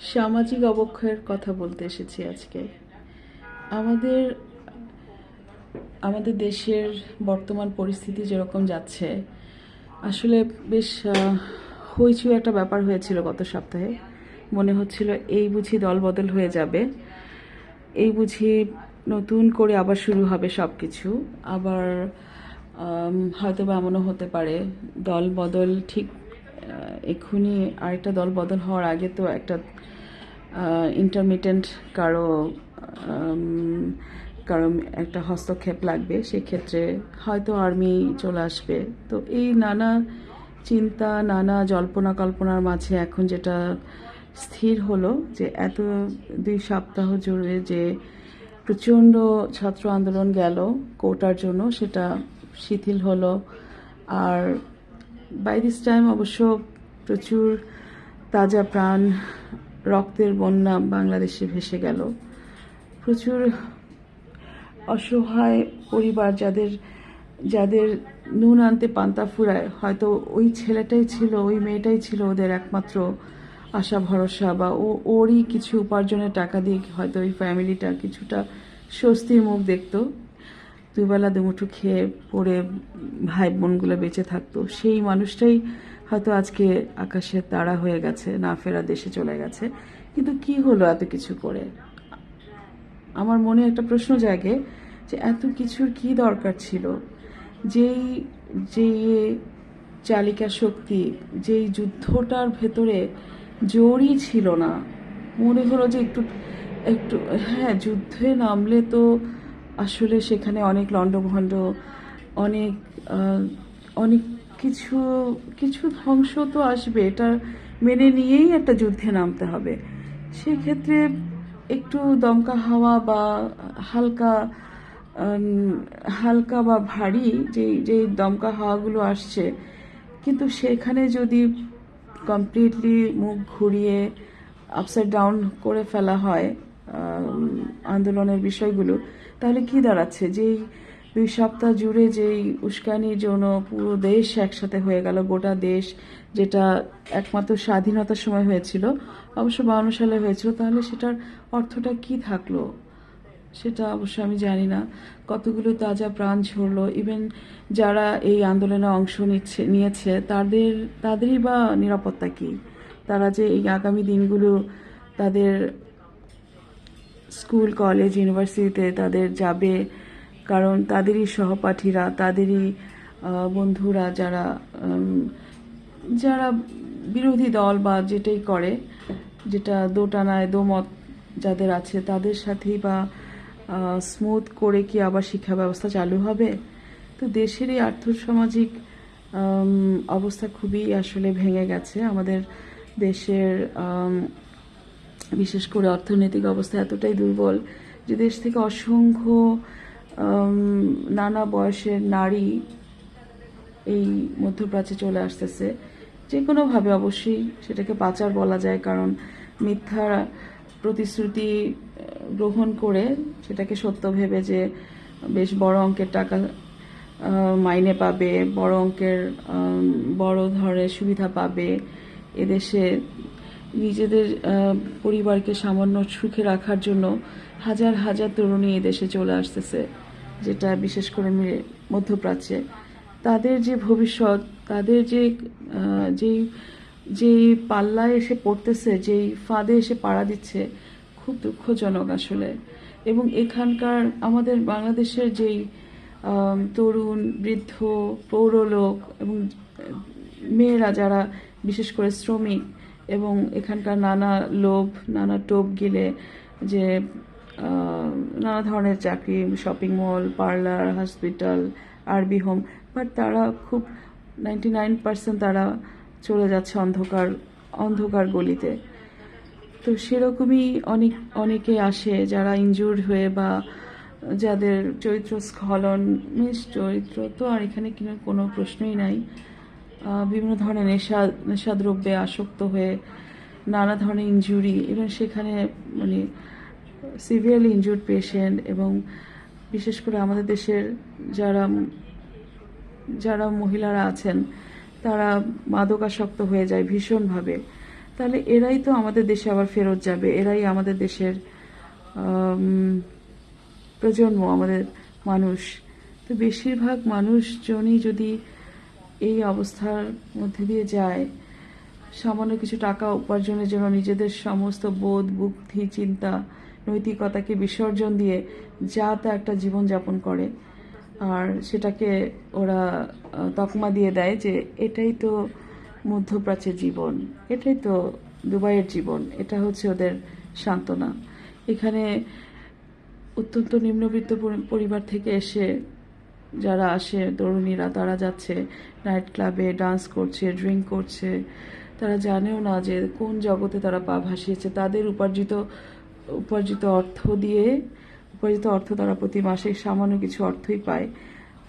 সামাজিক অবক্ষয়ের কথা বলতে এসেছি আজকে। আমাদের আমাদের দেশের বর্তমান পরিস্থিতি যেরকম যাচ্ছে আসলে বেশ আহ, হইচই একটা ব্যাপার হয়েছিল গত সপ্তাহে। মনে হচ্ছিল এই বুঝি দলবদল হয়ে যাবে এই বুঝি নতুন করে আবার শুরু হবে সব কিছু আবার হয়তো বা এমনও হতে পারে দল বদল ঠিক এক্ষুনি আরেকটা দল বদল হওয়ার আগে তো একটা ইন্টারমিটেন্ট কারও আম, কারও একটা হস্তক্ষেপ লাগবে সেক্ষেত্রে হয়তো আর্মি চলে আসবে। তো এই নানা চিন্তা নানা জল্পনা কল্পনার মাঝে এখন যেটা স্থির হলো যে এত দুই সপ্তাহ জুড়ে যে প্রচণ্ড ছাত্র আন্দোলন গেল কোটার জন্য সেটা শিথিল হলো। আর বাই দিস টাইম অবশ্য প্রচুর তাজা প্রাণ, রক্তের বন্যা বাংলাদেশে ভেসে গেল। প্রচুর অসহায় পরিবার যাদের যাদের নুন আনতে পান্তা ফুরায়, হয়তো ওই ছেলেটাই ছিল, ওই মেয়েটাই ছিল ওদের একমাত্র আশা, ভরসা বা ও, ওরই কিছু উপার্জনের টাকা দিয়ে হয়তো ওই ফ্যামিলিটা কিছুটা স্বস্তির মুখ দেখতো। দুবেলা দুমুঠো খেয়ে পড়ে ভাই বোনগুলো বেঁচে থাকতো। সেই মানুষটাই হয়তো আজকে আকাশের তারা হয়ে গেছে, না ফেরা দেশে চলে গেছে। কিন্তু কি হলো এত কিছু করে? আমার মনে একটা প্রশ্ন জাগে যে এত কিছুর কি দরকার ছিল? যেই যে চালিকা শক্তি, যেই যুদ্ধটার ভেতরে জোরই ছিল না। মনে হলো যে একটু একটু হ্যাঁ যুদ্ধে নামলে তো আসলে সেখানে অনেক লণ্ডভণ্ড, অনেক অনেক কিছু কিছু ধ্বংস তো আসবে, এটা মেনে নিয়েই একটা যুদ্ধে নামতে হবে। সেক্ষেত্রে একটু দমকা হাওয়া বা হালকা হালকা বা ভারী যেই যেই দমকা হাওয়াগুলো আসছে, কিন্তু সেখানে যদি কমপ্লিটলি মুখ ঘুরিয়ে আপসাইড ডাউন করে ফেলা হয় আন্দোলনের বিষয়গুলো তাহলে কি দাঁড়াচ্ছে? যেই দুই সপ্তাহ জুড়ে যেই উস্কানির জন্য পুরো দেশ একসাথে হয়ে গেল, গোটা দেশ যেটা একমাত্র স্বাধীনতার সময় হয়েছিল, অবশ্য বাউন্ন সালে হয়েছিল, তাহলে সেটার অর্থটা কি থাকল? সেটা অবশ্য আমি জানি না। কতগুলো তাজা প্রাণ ঝরলো। ইভেন যারা এই আন্দোলনে অংশ নিচ্ছে, নিয়েছে, তাদের, তাদেরই বা নিরাপত্তা কি? তারা যে এই আগামী দিনগুলো তাদের স্কুল, কলেজ, ইউনিভার্সিটিতে তাদের যাবে। কারণ তাদেরই সহপাঠীরা, তাদেরই বন্ধুরা যারা যারা বিরোধী দল বা যেটাই করে, যেটা দোটানায় দোমত যাদের আছে, তাদের সাথেই বা স্মুথ করে কি আবার শিক্ষা ব্যবস্থা চালু হবে? তো দেশের এই আর্থসামাজিক অবস্থা খুবই আসলে ভেঙে গেছে। আমাদের দেশের বিশেষ করে অর্থনৈতিক অবস্থা এতটাই দুর্বল যে দেশ থেকে অসংখ্য নানা বয়সের নারী এই মধ্যপ্রাচ্যে চলে আসতেছে। যে কোনোভাবে অবশ্যই সেটাকে পাচার বলা যায়, কারণ মিথ্যা প্রতিশ্রুতি গ্রহণ করে সেটাকে সত্য ভেবে যে বেশ বড় অঙ্কের টাকা মাইনে পাবে, বড় অঙ্কের বড় ধরনের সুবিধা পাবে, এদেশে নিজেদের পরিবারকে সামান্য সুখে রাখার জন্য হাজার হাজার তরুণী এদেশে চলে আসতেছে, যেটা বিশেষ করে মধ্যপ্রাচ্যে। তাদের যে ভবিষ্যৎ, তাদের যে যেই যেই পাল্লায় এসে পড়তেছে, যেই ফাঁদে এসে পাড়া দিচ্ছে, খুব দুঃখজনক আসলে। এবং এখানকার আমাদের বাংলাদেশের যেই তরুণ, বৃদ্ধ, পৌরলোক এবং মেয়েরা যারা, বিশেষ করে শ্রমিক এবং এখানকার নানা লোভ, নানা টোপ গিলে যে নানা ধরনের চাকরি শপিং মল পার্লার হসপিটাল আরবি হোম বাট তারা খুব নাইনটি নাইন পার্সেন্ট তারা চলে যাচ্ছে অন্ধকার অন্ধকার গলিতে। তো সেরকমই অনেক, অনেকে আসে যারা ইনজুর্ড হয়ে বা যাদের চরিত্র স্খলন মিস চরিত্র তো আর এখানে কিনা কোনো প্রশ্নই নাই। বিভিন্ন ধরনের নেশা, নেশাদ্রব্যে আসক্ত হয়ে নানা ধরনের ইনজুরি এবং সেখানে মানে সিভিয়ারলি ইনজুর্ড পেশেন্ট এবং বিশেষ করে আমাদের দেশের যারা যারা মহিলারা আছেন, তারা মাদকাসক্ত হয়ে যায় ভীষণভাবে। তাহলে এরাই তো আমাদের দেশে আবার ফেরত যাবে, এরাই আমাদের দেশের প্রজন্ম, আমাদের মানুষ। তো বেশিরভাগ মানুষজনই যদি এই অবস্থার মধ্যে দিয়ে যায়। সামান্য কিছু টাকা উপার্জনের জন্য নিজেদের সমস্ত বোধ, বুদ্ধি, চিন্তা, নৈতিকতাকে বিসর্জন দিয়ে যা তা একটা জীবনযাপন করে। আর সেটাকে ওরা তকমা দিয়ে দেয় যে এটাই তো মধ্যপ্রাচ্যের জীবন, এটাই তো দুবাইয়ের জীবন, এটা হচ্ছে ওদের সান্ত্বনা। এখানে অত্যন্ত নিম্নবিত্ত পরিবার থেকে এসে যারা আসে, তরুণীরা, তারা যাচ্ছে নাইট ক্লাবে ডান্স করছে ড্রিঙ্ক করছে। তারা জানেও না যে কোন জগতে তারা পা ভাসিয়েছে। তাদের উপার্জিত উপার্জিত অর্থ দিয়ে, উপার্জিত অর্থ তারা প্রতি মাসে সামান্য কিছু অর্থই পায়।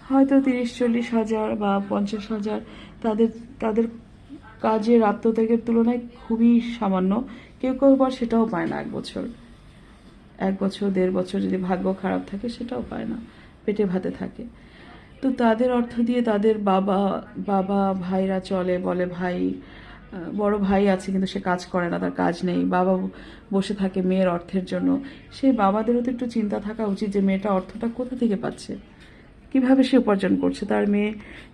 হয়তো তিরিশ, চল্লিশ হাজার বা পঞ্চাশ হাজার তাদের তাদের কাজের আত্মত্যাগের তুলনায় খুবই সামান্য। কেউ কেউ আবার সেটাও পায় না এক বছর। এক বছর, দেড় বছর যদি ভাগ্য খারাপ থাকে সেটাও পায় না। পেটে ভাতে থাকে। তো তাদের অর্থ দিয়ে তাদের বাবা বাবা ভাইরা চলে, বলে ভাই বড় ভাই আছে কিন্তু সে কাজ করে না, তার কাজ নেই। বাবা বসে থাকে মেয়ের অর্থের জন্য। সেই বাবাদেরও তো একটু চিন্তা থাকা উচিত যে মেয়েটা অর্থটা কোথা থেকে পাচ্ছে? কীভাবে সে উপার্জন করছে? তার মেয়ে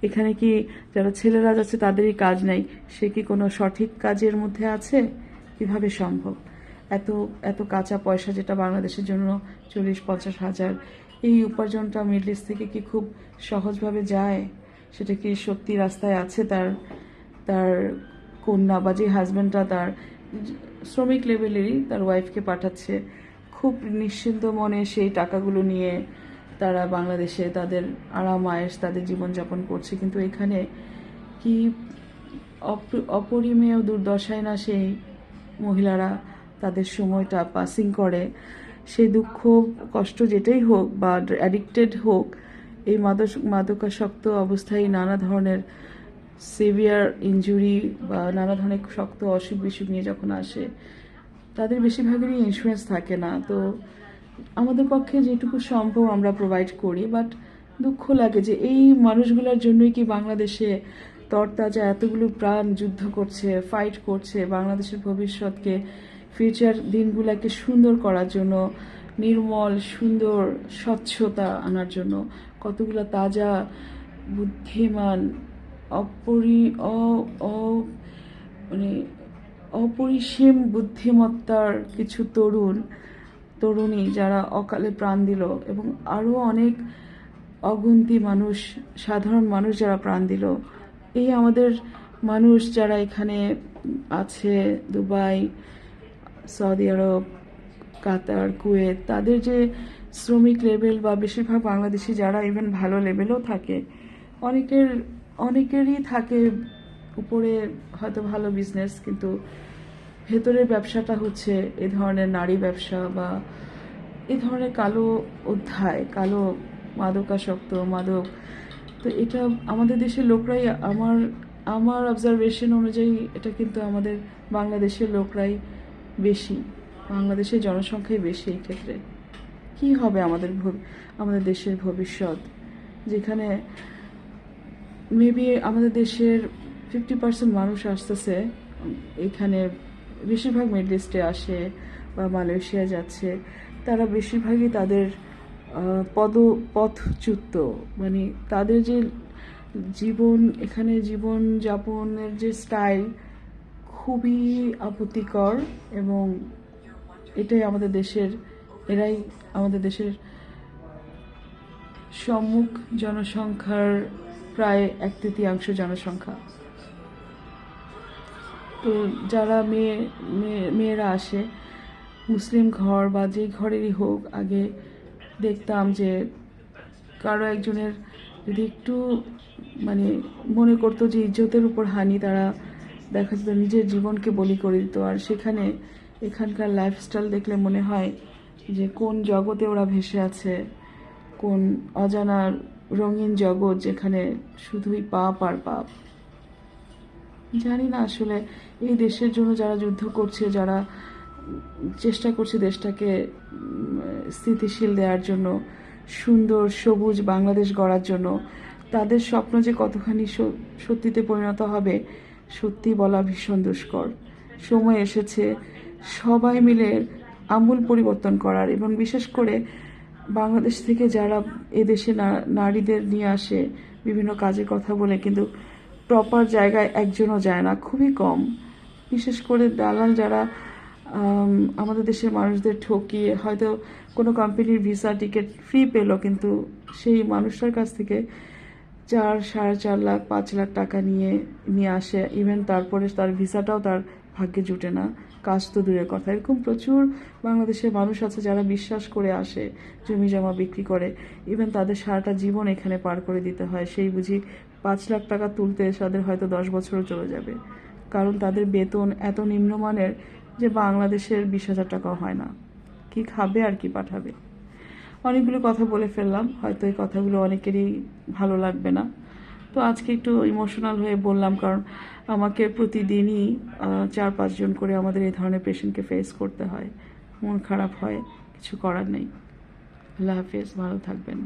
এখানে কি যারা ছেলেরা যাচ্ছে তাদেরই কাজ নেই? সে কি কোনো সঠিক কাজের মধ্যে আছে? কীভাবে সম্ভব? এত এত কাঁচা পয়সা যেটা বাংলাদেশের জন্য চল্লিশ, পঞ্চাশ হাজার, এই উপার্জনটা মিডল ইস্ট থেকে কি খুব সহজভাবে যায়? সেটা কি সত্যি রাস্তায় আছে তার তার কন্যা বা যে হাজব্যান্ডটা তার শ্রমিক লেভেলেরই তার ওয়াইফকে পাঠাচ্ছে? খুব নিশ্চিন্ত মনে সেই টাকাগুলো নিয়ে তারা বাংলাদেশে তাদের আরাম, আয়েস তাদের জীবনযাপন করছে। কিন্তু এখানে কি অপ- অপরিমেয় দুর্দশায় না সেই মহিলারা তাদের সময়টা পাসিং করে সেই দুঃখ, কষ্ট যেটাই হোক বা অ্যাডিক্টেড হোক, এই মাদক মাদকাসক্ত অবস্থায় নানা ধরনের সিভিয়ার ইনজুরি বা নানা ধরনের শক্ত অসুখ বিসুখ নিয়ে যখন আসে, তাদের বেশিরভাগেরই ইন্স্যুরেন্স থাকে না। তো আমাদের পক্ষে যেটুকু সম্ভব আমরা প্রোভাইড করি বাট দুঃখ লাগে যে এই মানুষগুলোর জন্যই কি বাংলাদেশে তরতাজা এতগুলো প্রাণ যুদ্ধ করছে ফাইট করছে, বাংলাদেশের ভবিষ্যৎকে ফিউচার দিনগুলোকে সুন্দর করার জন্য, নির্মল, সুন্দর, স্বচ্ছতা আনার জন্য কতগুলো তাজা, বুদ্ধিমান, অপরি মানে অপরিসীম বুদ্ধিমত্তার কিছু তরুণ, তরুণী যারা অকালে প্রাণ দিল এবং আরও অনেক অগুন্তি মানুষ, সাধারণ মানুষ যারা প্রাণ দিল। এই আমাদের মানুষ যারা এখানে আছে, Dubai Saudi Arab, Qatar, Kuwait, তাদের যে শ্রমিক লেভেল বা বেশিরভাগ বাংলাদেশি যারা ইভেন ভালো লেভেলও থাকে, অনেকের, অনেকেরই থাকে উপরে হয়তো ভালো বিজনেস কিন্তু ভেতরের ব্যবসাটা হচ্ছে এ ধরনের নারী ব্যবসা বা এ ধরনের কালো অধ্যায়, কালো মাদকাসক্ত, মাদক। তো এটা আমাদের দেশের লোকরাই, আমার আমার অবজারভেশন অনুযায়ী এটা কিন্তু আমাদের বাংলাদেশের লোকরাই বেশি, বাংলাদেশের জনসংখ্যাই বেশি এই ক্ষেত্রে। কি হবে আমাদের আমাদের দেশের ভবিষ্যৎ? যেখানে মেবি আমাদের দেশের ফিফটি পার্সেন্ট মানুষ আসতেছে, এখানে বেশিরভাগ মিডল ইস্টে আসে বা মালয়েশিয়া যাচ্ছে, তারা বেশিরভাগই তাদের পদ, পথচ্যুত। মানে তাদের যে জীবন, এখানে জীবন যাপনের যে স্টাইল খুবই আপত্তিকর এবং এটাই আমাদের দেশের, এরাই আমাদের দেশের সম্মুখ জনসংখ্যার প্রায় এক তৃতীয়াংশ জনসংখ্যা। তো যারা মেয়ে, মেয়ে- মেয়েরা আসে, মুসলিম ঘর বা যে ঘরেরই হোক, আগে দেখতাম যে কারও একজনের যদি একটু মানে মনে করতো যে ইজ্জতের উপর হানি, তারা দেখা যেত নিজের জীবনকে বলি করে দিত। আর সেখানে এখানকার লাইফস্টাইল দেখলে মনে হয় যে কোন জগতে ওরা ভেসে আছে, কোন অজানা রঙিন জগৎ যেখানে শুধুই পাপ আর পাপ। জানি না আসলে এই দেশের জন্য যারা যুদ্ধ করছে, যারা চেষ্টা করছে দেশটাকে স্থিতিশীল দেওয়ার জন্য, সুন্দর সবুজ বাংলাদেশ গড়ার জন্য, তাদের স্বপ্ন যে কতখানি সত্যিতে পরিণত হবে সত্যি বলা ভীষণ দুষ্কর। সময় এসেছে, সবাই মিলে আমূল পরিবর্তন করার এবং বিশেষ করে বাংলাদেশ থেকে যারা এদেশে নারীদের নিয়ে আসে, বিভিন্ন কাজের কথা বলে, কিন্তু প্রপার জায়গায় একজনও যায় না, খুবই কম। বিশেষ করে দালাল যারা আমাদের দেশের মানুষদের ঠকিয়ে, হয়তো কোনো কোম্পানির ভিসা টিকিট ফ্রি পেল, কিন্তু সেই মানুষটার কাছ থেকে চার, সাড়ে চার লাখ, পাঁচ লাখ টাকা নিয়ে নিয়ে আসে। ইভেন তারপরে তার ভিসাটাও তার ভাগ্যে জুটে না। কাজ তো দূরের কথা। এরকম প্রচুর বাংলাদেশের মানুষ আছে যারা বিশ্বাস করে আসে, জমি জমা বিক্রি করে। ইভেন তাদের সারাটা জীবন এখানে পার করে দিতে হয়। সেই বুঝি পাঁচ লাখ টাকা তুলতে তাদের হয়তো দশ বছরও চলে যাবে। কারণ তাদের বেতন এত নিম্নমানের যে বাংলাদেশের বিশ হাজার টাকাও হয় না। কি খাবে আর কি পাঠাবে? অনেকগুলো কথা বলে ফেললাম, হয়তো এই কথাগুলো অনেকেরই ভালো লাগবে না। তো আজকে একটু ইমোশনাল হয়ে বললাম, কারণ আমাকে প্রতিদিনই চার পাঁচজন করে আমাদের এই ধরনের পেশেন্টকে ফেস করতে হয়। মন খারাপ হয়, কিছু করার নেই। আল্লাহ হাফিজ, ভালো থাকবেন।